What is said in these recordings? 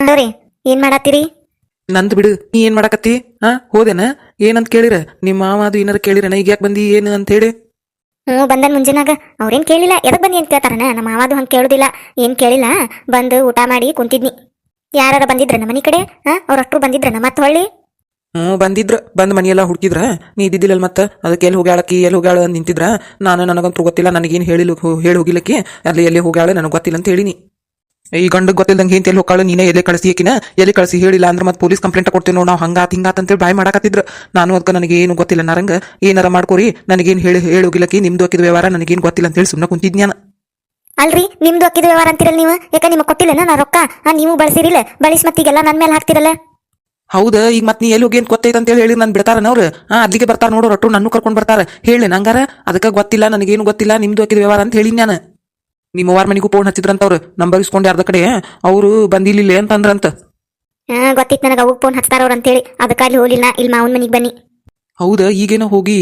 ನೋಡ್ರಿ ಏನ್ ಮಾಡತ್ತೀರಿ? ನಂದು ಬಿಡು ನೀ ಏನ್ ಮಾಡಕತ್ತಿ? ಹಾ ಹೋದೇನ? ಏನಂತ ಕೇಳಿರ? ನಿಮ್ಮ ಮಾವ ಅದು ಏನಾರ ಕೇಳಿರನ? ಈಗ ಯಾಕೆ ಬಂದಿ ಏನು ಅಂತ ಹೇಳಿ. ಹ್ಞೂ ಬಂದನ್ ಮುಂಜಾನಾಗ. ಅವ್ರೇನ್ ಕೇಳಿಲ್ಲ? ಎದಕ್ ಬಂದಿ ಅಂತ ಕೇಳ್ತಾರನ? ನಮ್ಮ ಮಾವಾದು ಹಂಗೆ ಕೇಳುದಿಲ್ಲ. ಏನ್ ಕೇಳಿಲ್ಲ? ಬಂದು ಊಟ ಮಾಡಿ ಕುಂತಿದ್ನಿ. ಯಾರು ಬಂದಿದ್ರ ನಮ್ಮ ಮನಿ ಕಡೆ? ಹಾ ಅವ್ರಷ್ಟ್ರು ಬಂದಿದ್ರನ? ಮತ್ತೆ ಹೊಳ್ಳಿ? ಹ್ಞೂ ಬಂದಿದ್ರ. ಬಂದ್ ಮನೆಯೆಲ್ಲ ಹುಡುಕಿದ್ರ? ನೀ ಇದ್ದಿದ್ದಿಲ್ಲ ಮತ್ತೆ? ಅದಕ್ಕೆ ಎಲ್ಲಿ ಹೋಗ್ಯಾಳಕಿ ಎಲ್ಲಿ ಹೋಗ್ಯಾಳ ಅಂತ ನಿಂತಿದ್ರ? ನಾನು ನನಗಂತೂ ಗೊತ್ತಿಲ್ಲ. ನನಗೇನು ಹೇಳಿಲ್ಲ ಹೇಳಿ ಹೋಗಿಲ್ಲಕಿ ಅಲ್ಲಿ ಎಲ್ಲಿ ಹೋಗ್ಯಾಳ? ನನಗೆ ಗೊತ್ತಿಲ್ಲ ಅಂತ ಹೇಳಿನಿ. ಈ ಗಂಡ ಗೊತ್ತಿಲ್ದಂಗೆ ಹೇಂತಿ ಎಲ್ಲಿ ಹೋಗಾಳು ನೀನೇ ಎಲ್ಲಿ ಕಳಿಸಿ ಆಕಿನ ಎಲ್ಲಿ ಕಳಿಸಿ? ಹೇಳಿಲ್ಲ ಅಂದ್ರೆ ಮತ್ತೆ ಪೊಲೀಸ್ ಕಂಪ್ಲೇಂಟ್ ಕೊಡ್ತೀವಿ ನಾವು ನಾವು ಹಂಗಾತ್ ಹಿಂಗಾತ್ ಅಂತೇಳಿ ಬಾಯ್ ಮಾಡಕತ್ತಿದ್ರು. ನಾನು ಅದಕ್ಕೆ ನನಗೆ ಏನು ಗೊತ್ತಿಲ್ಲ ನರಂಗ. ಏನಾರ ಮಾಡ್ಕೋರಿ. ನನಗೇನು ಹೇಳಿ ಹೇಳಿ ಹೋಗಿಲ್ಲಕಿ. ನಿಮ್ದು ಹಾಕಿದ ವ್ಯವಹಾರ ನನಗೇನು ಗೊತ್ತಿಲ್ಲ ಅಂತ ಹೇಳಿ ಸುಮ್ಮನೆ ನಾನು. ಅಲ್ರಿ ನಿಮ್ದು ಹಾಕಿದ ವ್ಯವಹಾರ ಅಂತಿರಲ್ಲ ನೀವು? ಯಾಕ ನಿಮಗೆ ಕೊಟ್ಟಿಲ್ಲ ನಾ ರೊಕ್ಕ? ನೀವು ಬಳಸಿರಿಲ್ಲ. ಬಳಸಿ ಮತ್ತೀಗೆಲ್ಲ ನನ್ನ ಮೇಲೆ ಹಾಕ್ತಿರಲ್ಲ. ಹೌದು ಈಗ ಮತ್ತೆ ನೀ ಎಲ್ಲಿ ಹೋಗಿ ಏನು ಗೊತ್ತೈತೆ ಅಂತ ಹೇಳಿ ನಾನು ಬಿಡ್ತಾರ ಅವ್ರು? ಹಾ ಅಲ್ಲಿಗೆ ಬರ್ತಾರ ನೋಡು ರೊಟ್ಟು ನನ್ನ ಕರ್ಕೊಂಡು ಬರ್ತಾರೆ. ಹೇಳಿ ನಂಗಾರ. ಅದಕ್ಕೆ ಗೊತ್ತಿಲ್ಲ ನನಗೇನು ಗೊತ್ತಿಲ್ಲ ನಿಮ್ದು ಹಾಕಿದ ವ್ಯವಹಾರ ಅಂತ ಹೇಳಿ ನಾನು. ನಿಮ್ಮ ವಾರ ಮನೆಗೂ ಫೋನ್ ಹಚ್ಚಿದ್ರಂತ ಅವ್ರು ನಂಬರ್ ಇಸ್ಕೊಂಡು ಯಾರ್ದ ಕಡೆ ಅವರು ಬಂದಿಲ್ಲ ಅಂತ ಅಂದ್ರಂತ ಹಾ ಗೊತ್ತಿತ್ತು ನನಗೆ ಅವಾಗ ಫೋನ್ ಹಚ್ತಾರವ್ರು ಅಂತೇಳಿ. ಅದಕ್ಕೆ ಅಲ್ಲಿ ಹೋಗಿಲ್ಲ ಇಲ್ಲಿ ಮಾವನ ಮನೆಗೆ ಬನ್ನಿ. ಹೌದಾ ಈಗೇನೋ ಹೋಗಿ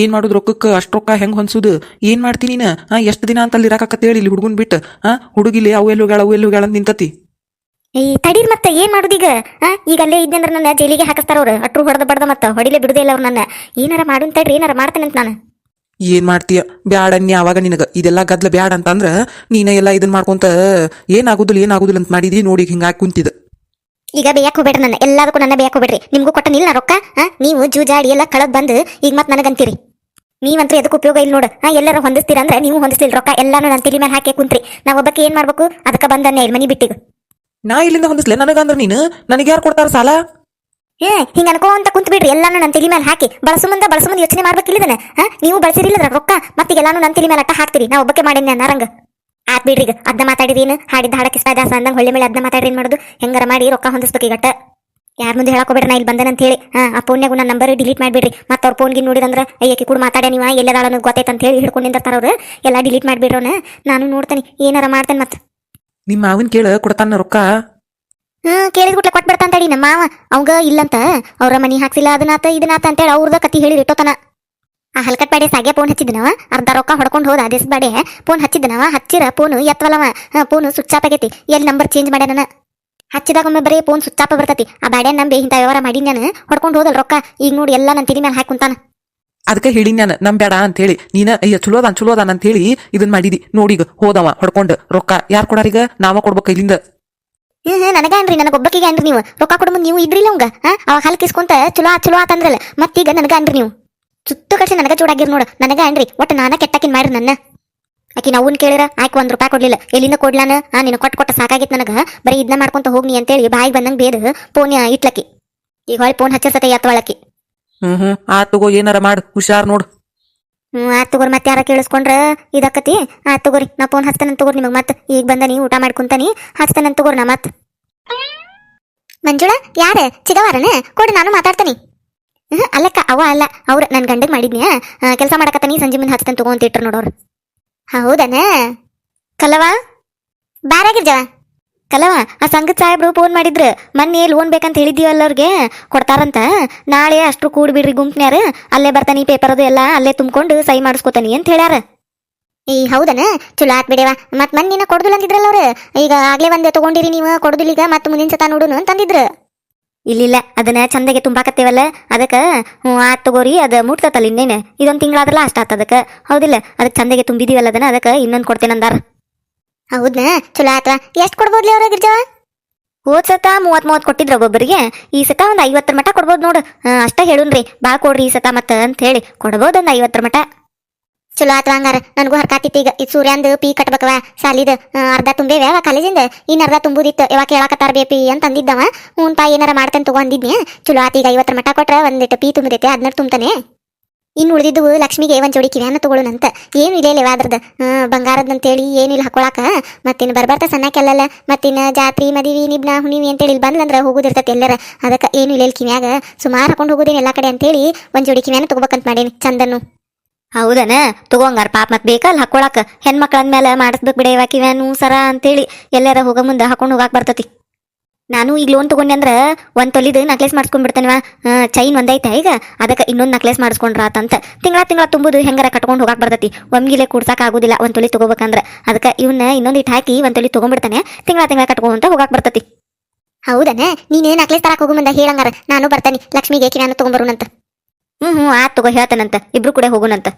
ಏನ್ ಮಾಡುದು ರೊಕ್ಕಕ್ಕೆ ಅಷ್ಟು ರೊಕ್ಕ ಹೆಂಗ್ ಹೊನ್ಸುದು ಏನ್ ಮಾಡ್ತೀನಿ ನೀನು? ಹಾ ಎಷ್ಟು ದಿನ ಅಂತ ಅಲ್ಲಿ ಇರಾಕತ್ತ ಹೇಳಿ ಇಲ್ಲಿ ಹುಡುಗನ್ ಬಿಟ್ಟು ಹಾ ಹುಡುಗಿಲಿ ಅವು ಎಲ್ಲಿ ಹೋಗ್ಯಾಳ ಅವು ಎಲ್ಲಿ ಹೋಗ್ಯಾಳ ಅಂತ ನಿಂತತಿ. ಈ ತಡೀರ್ ಮತ್ತೆ ಏನ್ ಮಾಡುದೀಗ ಈಗ? ಈಗ ಅಲ್ಲೇ ಅಂದ್ರೆ ನನ್ನ ಜೈಲಿಗೆ ಹಾಕಿಸ್ತಾರ ಅವ್ರು. ಅಟ್ರು ಹೊಡೆದ ಬಡ್ದ ಮತ್ತೆ ಹೊಡಿಲೇ ಬಿಡುದೇ ಇಲ್ಲ ಅವ್ರು ನನ್ನ. ಏನಾರ ಮಾಡುನ್ ತಡ್ರಿ ಏನಾರ ಮಾಡ್ತೇನೆ ಅಂತ ನಾನು. ಏನ್ ಮಾಡ್ತೀಯ? ಬ್ಯಾಡ ಅನ್ನಿ ಅವಾಗ ನಿನಗ. ಇದೆಲ್ಲ ಗದ್ಲ ಬ್ಯಾಡ ಅಂತಂದ್ರೆ ನೀನ ಎಲ್ಲ ಇದನ್ ಮಾಡ್ಕೊಂತ ಏನಾಗುದಿಲ್ಲ ಏನಾಗುದಿಲ್ಲ ಅಂತ ಮಾಡಿದಿ ನೋಡಿ ಹಿಂಗಾಗಿ ಕುಂತಿದ ಈಗ ಬೇಯಕ್ ಹೋಗ್ಬೇಡ್ರಿ ನನ್ನ. ಎಲ್ಲದಕ್ಕೂ ನನ್ನ ಬೇಯಕ್ ಹೋಗ್ಬೇಡ್ರಿ. ನಿಮಗೂ ಕೊಟ್ಟ ನಿಲ್ಲ ರೊಕ್ಕ? ಆ, ನೀವು ಜೂಜಾಡಿ ಎಲ್ಲ ಕಳದ್ ಬಂದು ಈಗ ಮತ್ತೆ ನನಗಂತೀರಿ. ನೀವಂತೂ ಎದಕ್ಕೆ ಉಪಯೋಗ ಇಲ್ಲ ನೋಡು. ಹಾಂ ಎಲ್ಲಾರ ಹೊಂದಿಸ್ತೀರ ಅಂದ್ರೆ ನೀವು ಹೊಂದಿಸ್ಲಿಲ್ಲ ರೊಕ್ಕ. ಎಲ್ಲಾನು ನನ್ನ ತಿಳಿ ಮೇಲೆ ಹಾಕಿ ಕುಂತ್ರಿ. ನಾ ಒಬ್ಬಕ್ಕೆ ಏನ್ ಮಾಡ್ಬೇಕು? ಅದಕ್ಕೆ ಬಂದನ್ನೇ ಇಲ್ಲಿ ಮನಿ ಬಿಟ್ಟಿಗೆ. ನಾ ಇಲ್ಲಿಂದ ಹೊಂದಿಸ್ಲೆ ನನಗಂದ್ರ ನೀನು? ನನಗೆ ಯಾರು ಕೊಡ್ತಾರ ಸಾಲ? ಏ, ಹಿಂಗ ಅನ್ಕೊಂತ ಕುಂತ ಬಿಡ್ರಿ. ಎಲ್ಲಾನು ನನ್ನ ತಲೆ ಮೇಲೆ ಹಾಕಿ ಬಳಸು ಮುಂದೆ ಬಳಸು ಮುಂದೆ ಯೋಚನೆ ಮಾಡ್ಬೇಕಿಲ್ಲದನ ಹಾ ನೀವು ಬಳಸಿರಿಲ್ಲ ರೊಕ್ಕ? ಮತ್ತೆ ಎಲ್ಲಾನು ನನ್ನ ತಲೆ ಮೇಲೆ ಅಟ್ಟ ಹಾಕ್ತಿರಿ. ನಾ ಒಬ್ಬಕ್ಕೆ ಮಾಡೇನಿ ನಾರಂಗ ಆತ್ ಬಿಡ್ರಿ ಈಗ, ಅದ್ನ ಮಾತಾಡಿದ್ರಿ ಏನು? ಹಾಡಿದ ಹಾಡಕ್ಕೆ ಇಷ್ಟ ದಾಸ ಅಂದಂಗ ಹೊಳ್ಳೆ ಮೇಲೆ ಅದ್ನ ಮಾತಾಡ್ರಿ ಏನ್ ಮಾಡುದು? ಹೆಂಗಾರ ಮಾಡಿ ರೊಕ್ಕ ಹೊಂದಿಸ್ಬೇಕು ಈಗಟ್ಟ ಯಾರ ಮುಂದೆ ಹೇಳಕೋಬೇಡ್ರಿ ನಾ ಇಲ್ಲಿ ಬಂದನಂತ ಹೇಳಿ ಹಾ ಆ ಫೋನ್ಯಾಗ ನನ್ನ ನಂಬರ್ ಡಿಲೀಟ್ ಮಾಡ್ಬಿಡ್ರಿ. ಮತ್ತೆ ಅವ್ರ ಫೋನ್ಗೆ ನೋಡಿದಂದ್ರೆ ಅಯ್ಯಕ್ಕೆ ಕೂಡ ಮಾತಾಡ್ಯ ನೀವು? ಎಲ್ಲದಾಳ ಅನ್ನೋದು ಗೊತ್ತೈತೆ ಅಂತ ಹೇಳಿ ಹಿಡ್ಕೊಂಡಿಂದ ತರ ಅವ್ರು. ಎಲ್ಲ ಡಿಲೀಟ್ ಮಾಡಿಬಿಡ್ರೋನ ನಾನು ನೋಡ್ತೇನೆ. ಏನಾರ ಮಾಡ್ತೇನೆ ಮತ್ತೆ. ನಿಮ್ಮ ಮಾವಿನ ಕೇಳ ಕೊಡ್ತಾನ ರೊಕ್ಕ? ಹ್ಮ್, ಕೇಳಿದ್ ಗುಟ್ಲೆ ಕೊಟ್ಬಿಡ್ತಾನ ತಡಿ ನಮ್ಮ ಮಾವ. ಅವಂಗ ಇಲ್ಲಂತ ಅವ್ರ ಮನಿ ಹಾಕ್ಸಿಲ್ಲ, ಅದನ್ನಾತ, ಇದನ್ನಾತ ಅಂತೇಳಿ ಅವ್ರದ ಕತಿ ಹೇಳಿ ಇಟ್ಟೋತನ. ಆ ಹಲ್ಕಟ್ ಬಾಡೆ ಸಾಗೆ ಫೋನ್ ಹಚ್ಚಿದ್ನವ, ಅರ್ಧ ರೊಕ್ಕ ಹೊಡ್ಕೊಂಡು ಹೋದ ಅದೇಸ್ ಬಾಡೆ. ಫೋನ್ ಹಚ್ಚಿದ್ನವ, ಹಚ್ಚಿರ ಫೋನ್ ಎತ್ತವಲ್ಲವ ಫೋನ್ ಸ್ವಿಚ್ ಆಫ್ ಆಗೈತಿ. ಎಲ್ಲಿ ನಂಬರ್ ಚೇಂಜ್ ಮಾಡ್ಯಾನ ಹಚ್ಚಿದಾಗ ಒಮ್ಮೆ ಬರೀ ಫೋನ್ ಸ್ವಿಚ್ ಆಫ್ ಬರ್ತೈತಿ. ಆ ಬಾಡ್ಯ ನಂಬಿ ಇಂಥ ವ್ಯವಹಾರ ಮಾಡಿ ನಾನು. ಹೊಡ್ಕೊಂಡು ಹೋದಲ್ ರೊಕ್ಕ. ಈಗ ನೋಡಿ ಎಲ್ಲ ನನ್ನ ತಿಳಿ ಮೇಲೆ ಹಾಕುಂತಾನ ಅದಕ್ಕೆ ಹೇಳಿ ನಾನು ನಮ್ ಬೇಡ ಅಂತ ಹೇಳಿ ನೀನ, ಅಯ್ಯ, ಚಲೋ ಅದಾನ್, ಚಲೋ ಅದಾನ ಅಂತ ಹೇಳಿ ಇದನ್ನ ಮಾಡಿದಿ ನೋಡಿಗ ಹೋದವ, ಹೊಡ್ಕೊಂಡು. ರೊಕ್ಕ ಯಾರು ಕೊಡಾರೀಗ ನಾವ ಕೊಡ್ಬೇಕು ಇಲ್ಲಿಂದ. ಹ್ಮ್ ನನಗೇನ್ರಿ ನನಗ ಅನ್ರಿ ನೀವು? ರೊಕ್ಕ ಕೊಡ ಮುಂದೆ ನೀವು ಇದ್ರಿಲ್ಲ ಅವಂಗ ಅವ ಹಲ್ ಕಿಸ್ಕೊಂತ ಚಲೋ ಚಲೋ ಆತಂದ್ರಲ್ಲ ಮತ್ತೀಗ ನನಗೆ ಅನ್ರಿ ನೀವು? ಸುತ್ತ ಕಡ್ಸಿ ನನಗೆ ಚೂಡಾಗಿರ್ ನೋಡು, ನನಗೆ ಅನ್ರಿ ಒಟ್ಟು ನಾನ ಕೆಟ್ಟಕಿನ್ ಮಾಡ್ರಿ ನನ್ನ. ಆಕಿ ನಾವನ್ ಕೇಳಿರ ಆಯ್ಕೆ ಒಂದು ರೂಪಾಯಿ ಕೊಡ್ಲಿಲ್ಲ. ಎಲ್ಲಿಂದ ಕೊಡ್ಲಾನ? ಆ ನಿನ್ನ ಕೊಟ್ಟು ಕೊಟ್ಟ ಸಾಕಾಗಿತ್ತು ನನಗ. ಬರೀ ಇದನ್ನ ಮಾಡ್ಕೊಂತ ಹೋಗ್ನಿ ಅಂತೇಳಿ ಬಾಯಿಗೆ ಬಂದಂಗೆ ಬೇದ ಫೋನ್ ಇಟ್ಲಕ್ಕಿ. ಈಗ ಹೊಳ್ಳಿ ಫೋನ್ ಹಚ್ಚಿರ್ತತೆ ಎತ್ತವಳಕಿ ಹ್ಮ್ ಹ್ಮ್ ಆ ತಗೋ, ಏನಾರ ಮಾಡು, ಹುಷಾರ್ ನೋಡು. ಆತ್ ತಗೋರಿ ಮತ್ತೆ ಯಾರ ಕೇಳಿಸ್ಕೊಂಡ್ರ ಇದಕ್ಕತಿ ಆ ತಗೋರಿ, ನಾ ಫೋನ್ ಹಚ್ತಾನಂತ ತಗೋರಿ ನಿಮಗೆ ಮತ್ತೆ ಈಗ ಬಂದನಿ ಊಟ ಮಾಡ್ಕೊಂತಾನಿ ಹಚ್ತಾನಂತ ತಗೋರಿ ನಾ ಮತ್ತೆ ಮಂಜುಳಾ, ಯಾರ? ಚಿಗವಾರನ? ಕೊಡು, ನಾನು ಮಾತಾಡ್ತೀನಿ. ಹ್ಞೂ ಅಲ್ಲಕ್ಕ ಅವ ಅಲ್ಲ, ಅವ್ರು ನನ್ನ ಗಂಡಗ್ ಮಾಡಿದ್ನಿ. ಕೆಲಸ ಮಾಡಕತ್ತಾನಿ ಸಂಜೆ ಮುಂದೆ ಹಚ್ತೇನೆ ತಗೋ ಅಂತ ಇಟ್ರು ನೋಡೋರು. ಹೌದನ? ಕಲವಾ ಬಾರಾಗಿರ್ಜವ ಕಲವ ಆ ಸಂಗತ್ ಸಾಹೇಬ್ರು ಫೋನ್ ಮಾಡಿದ್ರು. ಮೊನ್ನೆ ಲೋನ್ ಬೇಕಂತ ಹೇಳಿದ್ದೀವಲ್ಲ ಅವ್ರಿಗೆ ಕೊಡ್ತಾರಂತ. ನಾಳೆ ಅಷ್ಟು ಕೂಡ್ಬಿಡ್ರಿ ಗುಂಪ್ನ್ಯಾರ. ಅಲ್ಲೇ ಬರ್ತಾನೆ ಪೇಪರ್ ಅದು ಎಲ್ಲ ಅಲ್ಲೇ ತುಂಬ್ಕೊಂಡು ಸಹಿ ಮಾಡಿಸ್ಕೊತಾನಿ ಅಂತ ಹೇಳ್ಯಾರ. ಈ ಹೌದನ? ಚಲೋ ಆತ್ ಬಿಡೇವ. ಮತ್ ಮನ್ನಿನ ಕೊಡ್ದಿಲ್ಲ ಅಂದಿದ್ರಲ್ಲ ಅವ್ರು. ಈಗ ಆಗ್ಲೇ ಒಂದೇ ತಗೊಂಡಿರಿ ನೀವು ಕೊಡುದಿಲ್ಲ ಈಗ ಮತ್ತೆ ಮುಂದಿನ ಸತ ನೋಡುನು ಅಂತಂದಿದ್ರು ಇಲ್ಲಿಲ್ಲ ಅದನ್ನ ಚಂದಗೆ ತುಂಬಾಕತ್ತೇವಲ್ಲ ಅದಕ್ಕೆ ಹ್ಞೂ ಆತ್ ತಗೋರಿ ಅದು ಮುಟ್ತತ್ತಲ್ಲ ಇನ್ನೇನು? ಇದೊಂದು ತಿಂಗಳಾದ್ರಲ್ಲ ಅಷ್ಟ ಆತ್ ಅದಕ್ಕೆ. ಹೌದಿಲ್ಲ ಅದಕ್ಕೆ ಚಂದಗೆ ತುಂಬಿದೀವಲ್ಲ ಅದನ್ನ ಅದಕ್ಕೆ ಇನ್ನೊಂದು ಕೊಡ್ತೇನೆ ಅಂದಾರ ಹೌದಾ ಚಲೋ ಆತ್ವಾ ಎಷ್ಟು ಕೊಡ್ಬೋದ್ಲಿ ಅವ್ರ ಗಿರ್ಜವ? ಹೋದ್ ಸತ ಮೂವತ್ ಮೂವತ್ ಕೊಟ್ಟಿದ್ರ ಒಬ್ಬೊಬ್ಬರಿಗೆ. ಈ ಸತ ಒಂದ್ ಐವತ್ತರ ಮಟ ಕೊಡ್ಬೋದು ನೋಡು. ಅಷ್ಟ ಹೇಳುನ್ರಿ. ಬಾ ಕೊಡ್ರಿ ಈ ಸತ ಮತ್ತ ಅಂತ ಹೇಳಿ. ಕೊಡ್ಬೋದು ಒಂದ್ ಐವತ್ತರ ಮಟ ಚಲೋ ಆತ ಹಂಗಾರ. ನನಗೂ ಹರ್ಕಾತಿತ್ತು ಈಗ. ಈ ಸೂರ್ಯಂದು ಪೀ ಕಟ್ಬೇಕವ ಸಾಲಿದ ಅರ್ಧ ತುಂಬೇವೆ ಅವ ಕಾಲೇಜಿಂದ. ಇನ್ ಅರ್ಧ ತುಂಬುದಿತ್ತು. ಯಾವಾಗ ಕೇಳಾಕತ್ತಾರ ಬೇ ಪಿ ಅಂತ ಅಂದಿದ್ದವ. ಹ್ಞೂ ಪಾ ಏನಾರ ಮಾಡ್ತಾನೆ ತಗೊಂಡಿದ್ನಿ ಚಲೋ ಆತ್ ಈಗ ಐವತ್ತರ ಮಟ ಕೊಟ್ರ ಒಂದಿಟ್ಟು ಪೀ ತುಂಬಿದೈತೆ ಅದನ್ನ ತುಂಬ್ತಾನೆ. ಇನ್ನು ಉಳಿದಿದ್ದು ಲಕ್ಷ್ಮಿಗೆ ಒಂದು ಜೋಡಿ ಕಿವ್ಯಾನ ತಗೊಳ್ಳೋಣಂತ ಏನು ಇಲ್ಲ ಇಲ್ಲ ಅದ್ರದ್ದು ಬಂಗಾರದಂತೇಳಿ ಏನಿಲ್ಲ ಹಾಕೊಳಕ. ಮತ್ತಿನ್ನು ಬರ್ಬರ್ತ ಸಣ್ಣಕ್ಕೆಲ್ಲಲ್ಲ, ಮತ್ತಿನ್ನು ಜಾತ್ರೆ, ಮದಿವಿ, ನಿಬ್ನ ಹುಣಿವಿ ಅಂತೇಳಿ ಇಲ್ಲಿ ಬಂದ್ಲಂದ್ರೆ ಹೋಗುದಿರ್ತೈತಿ ಎಲ್ಲರ. ಅದಕ್ಕೆ ಏನು ಇಲ್ಲ ಇಲ್ಲಿ ಸುಮಾರು ಹಾಕೊಂಡು ಹೋಗುದೇನು ಎಲ್ಲ ಕಡೆ ಅಂತೇಳಿ ಒಂದು ಜೋಡಿ ಕಿವ್ಯಾನ ತಗೋಬೇಕಂತ ಮಾಡೇನಿ ಚಂದನ್ನು. ಹೌದನ? ತಗೋಂಗಾರ ಪಾಪ ಮತ್ತೆ ಬೇಕಲ್ಲ ಹಾಕೊಳಕ. ಹೆಣ್ಮಕ್ಳ ಅಂದ್ಮೇಲೆ ಮಾಡಿಸ್ಬೇಕು ಬಿಡ ಇವಾಗ ಕಿವ್ಯಾನು ಸರ ಅಂತೇಳಿ ಎಲ್ಲಾರ ಹೋಗೋ ಮುಂದೆ ಹಾಕೊಂಡು ಹೋಗಾಕ ಬರ್ತತಿ. ನಾನು ಈಗ ಲೋನ್ ತಗೊಂಡೆ ಅಂದ್ರೆ ಒಂದು ತೊಲಿದು ನಕ್ಲೇಸ್ ಮಾಡಿಸ್ಕೊಂಡ್ಬಿಡ್ತೇನವ ಚೈನ್ ಒಂದೈತೆ ಈಗ ಅದಕ್ಕೆ ಇನ್ನೊಂದು ನಕ್ಲೇಸ್ ಮಾಡಿಸ್ಕೊಂಡ್ರ ಅಂತ ತಿಂಗಳ ತಿಂಗಳ ತುಂಬುದು ಹೆಂಗಾರ ಕಟ್ಕೊಂಡು ಹೋಗಕ್ಕೆ ಬರ್ತೈತಿ. ಒಮ್ಗಿಲೆ ಕೂಡ್ಸಾಕ್ ಆಗೋದಿಲ್ಲ ಒಂದು ತೊಲಿ ತಗೋಬೇಕಂದ್ರ. ಅದಕ್ಕೆ ಇವನ್ನ ಇನ್ನೊಂದು ಇಟ್ಟು ಹಾಕಿ ಒಂದು ತೊಲಿ ತಗೊಂಡ್ಬಿಡ್ತಾನೆ. ತಿಂಗಳ ತಿಂಗಳ ಕಟ್ಕೊಂತ ಹೋಗಕ್ಕೆ ಬರ್ತೈತಿ. ಹೌದನೇ? ನೀನು ನಕ್ಲೇಸ್ ತರಕ್ ಹೋಗು ಮುಂದ ಹೇಳಂಗಾರ. ನಾನು ಬರ್ತಾನೆ ಲಕ್ಷ್ಮಿಗೆ ನಾನು ತಗೊಂಬರುನಂತ. ಹ್ಞೂ ಹ್ಞೂ ಆತ್ ತಗೋ ಹೇಳ್ತಾನಂತ. ಇಬ್ರು ಕೂಡ ಹೋಗುನಂತ.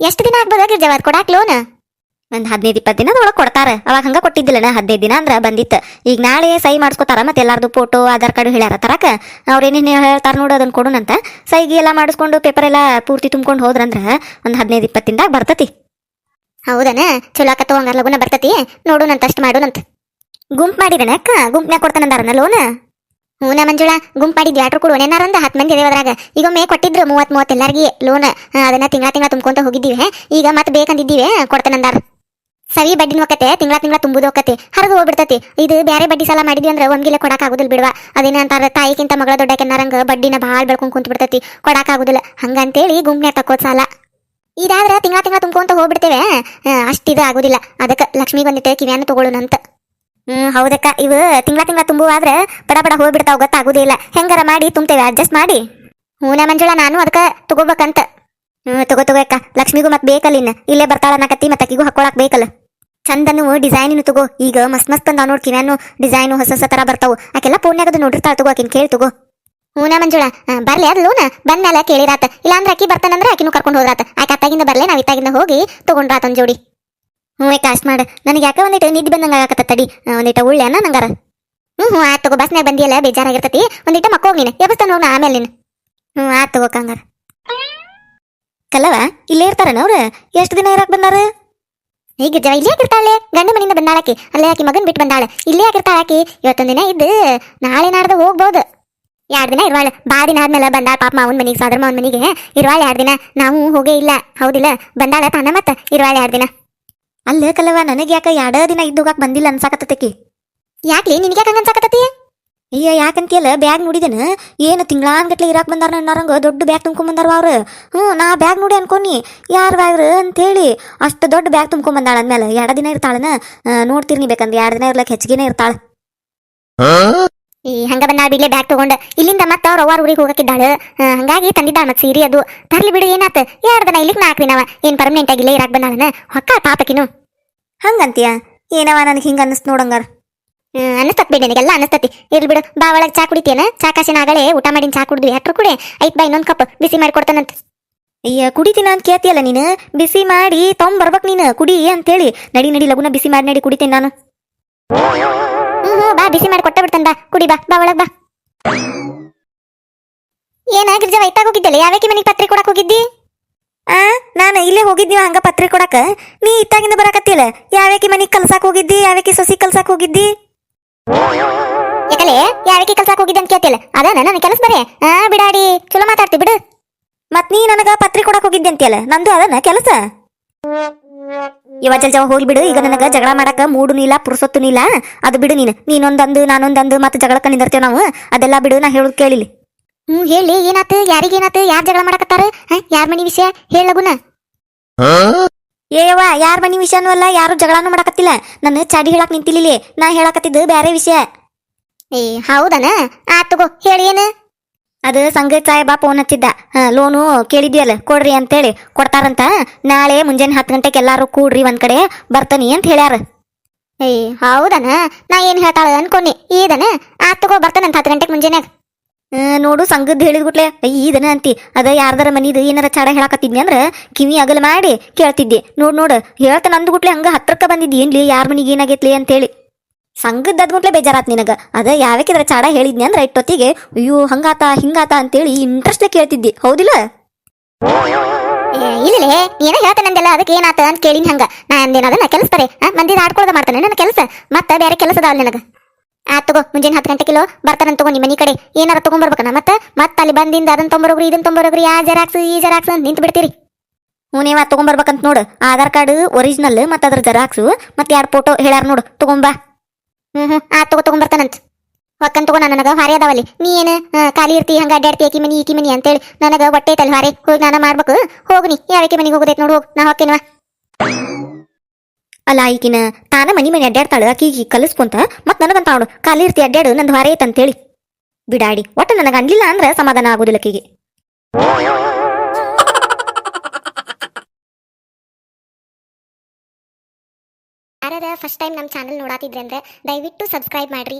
ಎಷ್ಟು ದಿನ ಆಗ್ಬೋದ ಜವಾದ್ ಅದ್ ಕೊಡಾಕ್ ಲೋನ್ ಒಂದ್ ಹದಿನೈದು ಇಪ್ಪತ್ತು ದಿನದೊಳಗೆ ಕೊಡ್ತಾರೆ ಕೊಡ್ತಾರ. ಅವಾಗ ಹಂಗೆ ಕೊಟ್ಟಿದ್ದಿಲ್ಲನ ಹದಿನೈದು ದಿನ ಅಂದ್ರೆ ಬಂದಿತ್ತು. ಈಗ ನಾಳೆ ಸಹಿ ಮಾಡಿಸ್ಕೊತಾರ ಮತ್ತೆ ಎಲ್ಲಾರ್ದು ಫೋಟೋ ಆಧಾರ್ ಕಾರ್ಡ್ ಹೇಳ್ಯಾರ ತರಕ. ಅವ್ರೇನೇನು ಹೇಳ್ತಾರ ನೋಡು ಅದನ್ನು ಕೊಡುನಂತ ಸೈಗಿ ಎಲ್ಲ ಮಾಡಿಸ್ಕೊಂಡು ಪೇಪರ್ ಎಲ್ಲ ಪೂರ್ತಿ ತುಂಬ್ಕೊಂಡು ಹೋದ್ರಂದ್ರ ಒಂದು ಹದಿನೈದು ಇಪ್ಪತ್ತಿಂದಾಗ ಬರ್ತತಿ. ಹೌದನ? ಚಲೋ ಆಕತ್ತು ಹಂಗಾರ ಲಗುನ ಬರ್ತತಿ. ನೋಡುನಂತ ಅಷ್ಟು ಮಾಡುನಂತ ಗುಂಪು ಮಾಡಿದನ ಅಕ್ಕ? ಗುಂಪ್ನಾಗ ಕೊಡ್ತಾನಂದಾರನ ಲೋನ್? ಹೂನ ಮಂಜುಳಾ ಗುಂಪ್ ಮಾಡಿದ್ವಿ ಆಟ್ರು ಕೊಡು. ಏನಾರಂದ ಹತ್ತು ಮಂದಿ ಅದ್ರಾಗ. ಈಗ ಮೇ ಕೊಟ್ಟಿದ್ರು ಮೂವತ್ತು ಮೂವತ್ತು ಎಲ್ಲರಿಗೆ ಲೋನ್. ಅದನ್ನ ತಿಂಗಳ ತಿಂಗಳ ತುಂಬ್ಕೊಂತ ಹೋಗಿದ್ದೀವಿ ಈಗ ಮತ್ತೆ ಬೇಕಂದಿದ್ದೀವಿ ಕೊಡ್ತಾನಂದಾರ. ಸವಿ ಬಡ್ಡಿನ ಹೋಗತ್ತೆ ತಿಂಗಳ ತಿಂಗಳ ತುಂಬುದು ಹೋಗತ್ತೆ ಹರಿದು ಹೋಗ್ಬಿಡ್ತತಿ ಇದು ಬೇರೆ ಬಡ್ಡಿ ಸಾಲ ಮಾಡಿದ್ವಿ ಅಂದ್ರೆ ಒಮ್ಗಿಲೆ ಕೊಡಕ್ ಆಗುದಿಲ್ಲ ಬಿಡ್ವಾ. ಅದೇನ ಅಂತಾರ ತಾಯಿಗಿಂತ ಮಗಳ ದೊಡ್ಡ ಕೆನ್ನಾರಂಗ ಬಡ್ಡಿನ ಭಾಳ ಬೆಳ್ಕೊಂಡ್ ಕುಂತ ಬಿಡ್ತತಿ ಕೊಡಕ್ ಆಗುದಿಲ್ಲ. ಹಂಗಂತೇಳಿ ಗುಂಪ್ನ್ಯಾಗ ತಕೋದ್ ಸಾಲ. ಇದಾದ್ರ ತಿಂಗಳ ತಿಂಗಳ ತುಂಬ್ಕೊಂತ ಹೋಗ್ಬಿಡ್ತೇವೆ. ಅಷ್ಟಿದು ಆಗುದಿಲ್ಲ. ಅದಕ್ಕೆ ಲಕ್ಷ್ಮಿ ಒಂದಿಟ್ಟು ಕಿವ್ಯಾನು ತಗೊಳ್ಳೋಣಂತ ಹ್ಮ್, ಹೌದಕ್ಕ. ಇವು ತಿಂಗಳ ತಿಂಗಳ ತುಂಬುವಾದ್ರೆ ಬಡ ಬಡ ಹೋಗ್ಬಿಡ್ತಾವ, ಗೊತ್ತಾಗುದೇ ಇಲ್ಲ. ಹೆಂಗಾರ ಮಾಡಿ, ತುಂಬ್ತೇವೆ, ಅಡ್ಜಸ್ಟ್ ಮಾಡಿ. ಹೂನ ಮಂಜುಳ, ನಾನು ಅದಕ್ಕೆ ತಗೋಬೇಕಂತ. ತಗೋ ತಗೋ ಅಕ್ಕ. ಲಕ್ಷ್ಮಿಗೂ ಮತ್ತೆ ಬೇಕಲ್ಲ ಇನ್ನ. ಇಲ್ಲೇ ಬರ್ತಾಳ ಅನ್ನಕತ್ತಿ ಮತ್ತೆ ಅಕ್ಕಿಗೂ ಹಾಕೊಳಕ್ ಬೇಕಲ್ಲ. ಚಂದನು ಇನ್ನು ತಗೋ. ಈಗ ಮಸ್ತ್ ಮಸ್ತ್ ಅಂದ ನೋಡ್ ನಾನು ಡಿಸೈನು ಹೊಸ ಹೊಸ ತರ ಬರ್ತಾವು. ಆಕೆಲ್ಲ ಪೂರ್ಣ್ಯಾಗದು ನೋಡಿರ್ತಾಳ ತಗೋ ಆಕಿನ ಕೇಳಿ ತಗೋ. ಹೂನ ಮಂಜುಳ. ಬರ್ಲಿ ಅದು ಲೂನ. ಬಂದ್ಮೇಲೆ ಕೇಳಿರಾತ. ಇಲ್ಲಾಂದ್ರೆ ಅಕ್ಕಿ ಬರ್ತಾನಂದ್ರೆ ಆಕಿನೂ ಕರ್ಕೊಂಡು ಹೋದ್ರಾತ ಆಕೆ ಅತ್ತಾಗಿಂದ ಬರ್ಲೆ ನಾವು ಇತ್ತಾಗಿಂದ ಹೋಗಿ ತಗೊಂಡ್ರಾತ ಜೋಡಿ. ಹ್ಞೂ ಕಾಸ್ಟ್ ಮಾಡು. ನನಗೆ ಯಾಕೆ ಒಂದಿಟ್ಟು ನಿದ್ದೆ ಬಂದಂಗ ಆಗತ್ತ ತಡಿ. ಆ, ಉಳ್ಳೆನ ನಂಗಾರ. ಹ್ಞೂ ಹ್ಞೂ ಆಯ್ತು ತಗೋ. ಬಸ್ನಾಗ ಬಂದಿಯಲ್ಲ ಬೇಜಾರಾಗಿರ್ತತಿ. ಒಂದಿಟ್ಟು ಮಕ್ಕ ನೀನು. ಎಬ್ಬಿಸ್ತಾನ ಹೋಗ್ ನಾ ಆಮೇಲೆ ನೀನು. ಹ್ಞೂ ಆಯ್ತು ತಗೋ ಕಂಗಾರ ಕಲ್ಲವ ಇಲ್ಲೇ ಇರ್ತಾರನ ಅವ್ರು? ಎಷ್ಟು ದಿನ ಇರಕ್ ಬಂದಾರ? ಈಗ ಜವ ಇಲ್ಲೇ ಯಾಕಿರ್ತಾಳೆ ಗಂಡ ಮನೆಯಿಂದ ಬಂದಾಳಾಕಿ. ಅಲ್ಲೇ ಆಕಿ ಮಗನ್ ಬಿಟ್ಟು ಬಂದಾಳೆ. ಇಲ್ಲೇ ಆಗಿರ್ತಾಳ ಆಕಿ ಇವತ್ತೊಂದ್ ದಿನ ಇದ್ದು ನಾಳೆ ನಾಡ್ದು ಹೋಗ್ಬೋದು. ಎರಡು ದಿನ ಇರುವಾಳ. ಬಾ ದಿನ ಆದ್ಮೇಲೆ ಬಂದಾಳ ಪಾಪ ಮಾವನ್ ಮನೆಗೆ ಸಾದ್ರ ಮಾವನ್ ಮನೆಗೆ. ಇರುವಾಳ ಎರಡು ದಿನ. ನಾವು ಹೋಗೇ ಇಲ್ಲ. ಹೌದಿಲ್ಲ? ಬಂದಾಳ ತಾನ ಮತ್ತೆ? ಇರುವಾಳ ಎರಡು ದಿನ. ಅಲ್ಲೇ ಕಲ್ಲವ ನನಗೆ ಯಾಕ ಎರಡ ದಿನ ಇದ್ದು ಹೋಗಕ್ಕೆ ಬಂದಿಲ್ಲ ಅನ್ಸಾಕತ್ತೈತಿ ಯಾಕ್ಲಿ? ನಿನಗೆ ಯಾಕೆ ಅನ್ಸಾಕತ್ತತಿ? ಅಯ್ಯ ಕೇಳ ಬ್ಯಾಗ್ ನೋಡಿದೇನ? ಏನು ತಿಂಗಳಾನ್ಗಟ್ಲೆ ಇರಾಕ್ ಬಂದಾರ ಅನ್ನೋರಂಗ ದೊಡ್ಡ ಬ್ಯಾಗ್ ತುಂಬ್ಕೊಂಬಂದಾರ ಅವ್ರು. ಹ್ಞೂ ನಾ ಬ್ಯಾಗ್ ನೋಡಿ ಅನ್ಕೊನಿ. ಯಾರು ಬ್ಯಾಗ್ ಅಂತೇಳಿ. ಅಷ್ಟು ದೊಡ್ಡ ಬ್ಯಾಗ್ ತುಂಬ್ಕೊಂಡ್ ಬಂದಾಳ ಅಂದ್ಮೇಲೆ ಎರಡು ದಿನ ಇರ್ತಾಳನ? ನೋಡ್ತೀರಿ ನೋಡ್ತಿರ್ನಿ ಬೇಕಂದ್ರೆ. ಎರಡು ದಿನ ಇರ್ಲಕ್ ಹೆಚ್ಚಿಗೆನೇ ಇರ್ತಾಳ. ಈ ಹಂಗ ಬಂದಾಳ ಬಿಡ್ಲೆ ಬ್ಯಾಗ್ ತಗೊಂಡ. ಇಲ್ಲಿಂದ ಮತ್ತೆ ಅವ್ರ ಅವ್ವಾರ ಊರಿಗೆ ಹೋಗಕ್ಕಿದ್ದಾಳ. ಹಂಗಾಗಿ ತಂದಿದ್ದಾಳ ಮತ್ತೆ ಸೀರೆ ಅದು. ತರ್ಲಿ ಬಿಡು ಏನಾತ? ಎರಡು ದಿನ ಇಲ್ಲಿಗೆ ನಾಲ್ಕು ದಿನವ. ಏನು ಪರ್ಮನೆಂಟ್ ಆಗಿ ಇಲ್ಲೇ ಇರಾಕ್ ಬಂದಾಳನ? ಹೊಕ್ಕ ಪಾಪಕಿನು ಹಂಗಂತೀಯ? ಏನವ ನನಗೆ ಹಿಂಗ ಅನ್ನಿಸ್ತು ನೋಡಂಗಾರ? ಅನ್ನಸ್ತತ್ ಬಿಡಿ ನನಗೆಲ್ಲ ಅನ್ನಿಸ್ತತಿ ಇರ್ಲಿ ಬಿಡು ಬಾ ಒಳಗೆ ಚಾ ಕುಡಿತೇನ. ಚಾ ಕಾಸಿನ ಆಗಲೇ ಊಟ ಮಾಡಿನ ಚಾ ಕುಡಿದ್ವಿ. ಅಟ್ರು ಕುಡಿ ಐತ್ ಬಾ ಇನ್ನೊಂದು ಕಪ್ ಬಿಸಿ ಮಾಡಿ ಕೊಡ್ತಾನಂತ. ಅಯ್ಯ ಕುಡಿತೀನ ಅಂತ ಕೇಳ್ತಿಯಲ್ಲ ನೀನು? ಬಿಸಿ ಮಾಡಿ ತೊಂಬರ್ಬೇಕು ನೀನು. ಕುಡಿ ಅಂತೇಳಿ. ನಡಿ ನಡಿ ಲಗುನ ಬಿಸಿ ಮಾಡಿ ನಡಿ ಕುಡಿತೇನೆ ನಾನು. ಹ್ಞೂ ಹ್ಞೂ ಬಾ ಬಿಸಿ ಮಾಡಿ ಕೊಟ್ಟ ಬಿಡ್ತಾನೆ ಬಾ. ಕುಡಿ ಬಾ ಬಾ ಒಳಗೆ ಬಾ. ಏನ ಗಿರ್ಜಾ ವೈತಾಗ ಹೋಗಿದ್ದಲ್ಲ? ಯಾವ್ಯಾಕೆ ಮನೆಗೆ ಪತ್ರೆ ಕೊಡಕ್ ಹೋಗಿದ್ದಿ? ಆ ನಾನು ಇಲ್ಲೇ ಹೋಗಿದ್ದೀವ ಹಂಗ ಪತ್ರೆ ಕೊಡಕ. ನೀ ಇತ್ತಾಗಿಂದ ಬರಕತ್ತಿಲ್ಲ ಯಾವ್ಯಾಕೆ ಮನೆಗೆ ಕಲ್ಸಾಕ್ ಹೋಗಿದ್ದಿ? ಯಾವ್ಯಾಕೆ ಸೊಸಿ ಕಲ್ಸಾಕ್ ಹೋಗಿದ್ದಿ? ಯಾಕಲೆ? ಯಾವ್ಯಾಕೆ ಕಲ್ಸಾಕ್ ಹೋಗಿದ್ದೆ ಅಂತ ಕೇಳ್ತಿಲ್ಲ ಅದ ನನ್ನ ಕೆಲಸ ಬರೇ ಆ, ಬಿಡಾಡಿ. ಚಲೋ ಮಾತಾಡ್ತಿ, ಬಿಡು. ಮತ್ ನೀ ನನಗ ಪತ್ರಿ ಕೊಡಕ್ ಹೋಗಿದ್ದೆ ಅಂತೀಯಲ್ಲ ನಂದು ಅದನ್ನ ಕೆಲಸ. ಇವ ಜಲ್ ಜವ ಹೋಗಿ ಬಿಡು. ಈಗ ನನಗ ಜಗಳ ಮಾಡಕ ಮೂಡು ಇಲ್ಲ ಪುರುಸೊತ್ತುನು ಇಲ್ಲ ಅದು ಬಿಡು ನೀನು. ನೀನೊಂದಂದು, ನಾನೊಂದಂದು ಮತ್ತೆ ಜಗಳಕ್ಕ ನಿಂದಿರ್ತೇವೆ ನಾವು. ಅದೆಲ್ಲ ಬಿಡು, ನಾ ಹೇಳೋದು ಕೇಳಿಲಿ. ಹ್ಞೂ ಹೇಳಿ. ಏನಾತು? ಯಾರಿಗೇನಾತು? ಯಾರು ಜಗಳ ಮಾಡಕತ್ತಾರ? ಯಾರ ಮನಿ ವಿಷಯ? ಹೇಳಗುನ ಏಯವ್ವ ಯಾರ ಮನಿ ವಿಷಯನೂ ಅಲ್ಲ ಯಾರು ಜಗಳನೂ ಮಾಡಕತ್ತಿಲ್ಲ. ನನ್ನ ಚಾಡಿ ಹೇಳಕ್ ನಿಂತಿಲ್ಲ ನಾ ಹೇಳಕತ್ತಿದ್ದು ಬೇರೆ ವಿಷಯ. ಏ ಹೌದನ? ಆತು ತಗೋ ಹೇಳಿ ಏನು? ಅದು ಸಂಗೀತ ಸಾಹೇಬ ಫೋನ್ ಹಚ್ಚಿದ್ದ. ಹಾ, ಲೋನು ಕೇಳಿದ್ಯಲ್ಲ ಕೊಡ್ರಿ ಅಂತೇಳಿ. ಕೊಡ್ತಾರಂತ. ನಾಳೆ ಮುಂಜಾನೆ ಹತ್ತು ಗಂಟೆಗೆ ಎಲ್ಲಾರು ಕೂಡ್ರಿ ಒಂದ್ ಕಡೆ. ಬರ್ತಾನಿ ಅಂತ ಹೇಳ್ಯಾರ. ಏ ಹೌದನ? ನಾ ಏನ್ ಹೇಳ್ತಾಳ ಅನ್ಕೊನಿ ಈದನ ಆ ತಗೋ ಬರ್ತಾನಂತ ಹತ್ತು ಗಂಟೆಗೆ ಮುಂಜಾನ್ಯಾಗ ನೋಡು ಹೇಳಿದ್ಬಿಟ್ಲೆ ಅಯ್ಯ ಇದನ್ನ ಅಂತಿ, ಅದ ಯಾರ್ದಾರ ಮನಿದು ಏನಾರ ಚಾಡ ಹೇಳಕತ್ತಿದ್ನಿ ಅಂದ್ರೆ ಕಿವಿ ಅಗಲ ಮಾಡಿ ಕೇಳ್ತಿದ್ದೆ. ನೋಡ್ ನೋಡ್ ಹೇಳ್ತಾನ ಅಂದ್ಗುಟ್ಲೆ ಹಂಗ ಹತ್ರಕ್ಕ ಬಂದಿದ್ದಿ, ಏನ್ಲಿ, ಯಾರ ಮನಿಗೆ ಏನಾಗೈತ್ಲಿ ಅಂತೇಳಿ. ಸಂಘದ ಅದ್ಗುಟ್ಲೆ ಬೇಜಾರಾತ್ ನಿನಗ. ಅದ ಯಾವಕ್ಕಿದ್ರ ಚಾಡ ಹೇಳಿದ್ನಿ ಅಂದ್ರೆ ಇಟ್ಟೊತ್ತಿಗೆ ಅಯ್ಯೋ, ಹಂಗಾತ, ಹಿಂಗಾತ ಅಂತೇಳಿ ಇಂಟ್ರೆಸ್ಟ್ಲೆ ಕೇಳ್ತಿದ್ದಿ, ಹೌದಿಲ್ಲ? ಇಲ್ಲ ಹೇಳ್ತ ಹೇಳ್ತಾನಂದೆಲ್ಲ ಅದಕ್ಕೆ ಏನಾತ ಅಂತ ಕೇಳಿನಿ ಹಂಗ. ನಾ ಅಂದೇನ ಕೆಲಸ ಕೆಲಸ್ತಾರೆ ಮಂದಿ ಆಡ್ಕೊಳ್ದ ಮಾಡ್ತಾನೆ, ನನ್ನ ಕೆಲಸ. ಮತ್ತ ಬೇರೆ ಕೆಲಸದ ಅಲ್ಲ ನನಗ? ಆತ್ ತಗೋ ಮುಂಜಾನೆ ಹತ್ತು ಗಂಟೆ ಕಿಲೋ ಬರ್ತಾರಂತ ತಗೋ ನಿಮ್ಮ ಮನಿ ಕಡೆ. ಏನಾರ ತಗೊಂಡ್ಬರ್ಬೇಕನ ಮತ್ತೆ? ಮತ್ತೆ ಅಲ್ಲಿ ಬಂದಿಂದ ಅದನ್ನ ತೊಂಬರೋಗ್ರಿ ಇದನ್ನ ತೊಂಬರೋಗ್ರಿ ಆ ಜೆರಾಕ್ಸ್ ಈ ಜೆರಾಕ್ಸ್ ಅಂತ ನಿಂತು ಬಿಡ್ತೀರಿ. ಹ್ಞೂ ನೀವ ತಗೊಂಬರ್ಬೇಕಂತ ನೋಡು. ಆಧಾರ್ ಕಾರ್ಡ್ ಒರಿಜಿನಲ್ ಮತ್ತೆ ಅದ್ರ ಜೆರಾಕ್ಸು ಮತ್ತೆ ಎರಡು ಫೋಟೋ ಹೇಳ್ಯಾರ ನೋಡು ತಗೊಂಬಾ. ಹ್ಮ್ ಹ್ಮ್ ಆ ತಗೋ ತಗೊಂಬರ್ತಾನಂತ. ಹೊಕ್ಕನ್ ತಗೋ ನನಗ ಹಾರಿ ಅದಾವಲ್ಲಿ. ನೀ ಏನು ಆ, ಖಾಲಿ ಇರ್ತಿ ಹಂಗ ಅಡ್ಡಾಡ್ತಿ ಆಕಿ ಮನಿ ಈಕಿ ಮನಿ ಅಂತೇಳಿ. ನನಗ ಹೊಟ್ಟೆ ಐತಲ್ ಹಾರಿ ಹೋಗಿ ನಾನು ಮಾಡ್ಬೇಕು. ಹೋಗ್ನಿ ಯಾವಕ್ಕೆ ಮನೆಗೆ ಹೋಗೋದೈತೆ ನೋಡು ಹೋಗಿ. ನಾ ಹೊಕ್ಕೇನವ? ಅಲ್ಲ ಈಕಿನ ತಾನ ಮನಿ ಮನೆ ಅಡ್ಡಾಡ್ತಾಳ ಆಕಿಗೆ ಕಲಿಸ್ಕೊಂತ ಮತ್ತೆ ನನಗಂತ ಅವಳು ಖಾಲಿ ಇರ್ತಿ ಅಡ್ಡಾಡು ನಂದು ಹೊರ ಐತಂತೇಳಿ ಬಿಡಾಡಿ, ಒಟ್ಟು ನನಗೆ ಅನ್ಲಿಲ್ಲ ಅಂದ್ರೆ ಸಮಾಧಾನ ಆಗೋದಿಲ್ಲ ಆಕಿಗೆ ಯಾರದ ಫಸ್ಟ್ ಟೈಮ್ ನಮ್ಮ ಚಾನಲ್ ನೋಡಾತಿದ್ರೆ ಅಂದ್ರೆ ದಯವಿಟ್ಟು ಸಬ್ಸ್ಕ್ರೈಬ್ ಮಾಡ್ರಿ.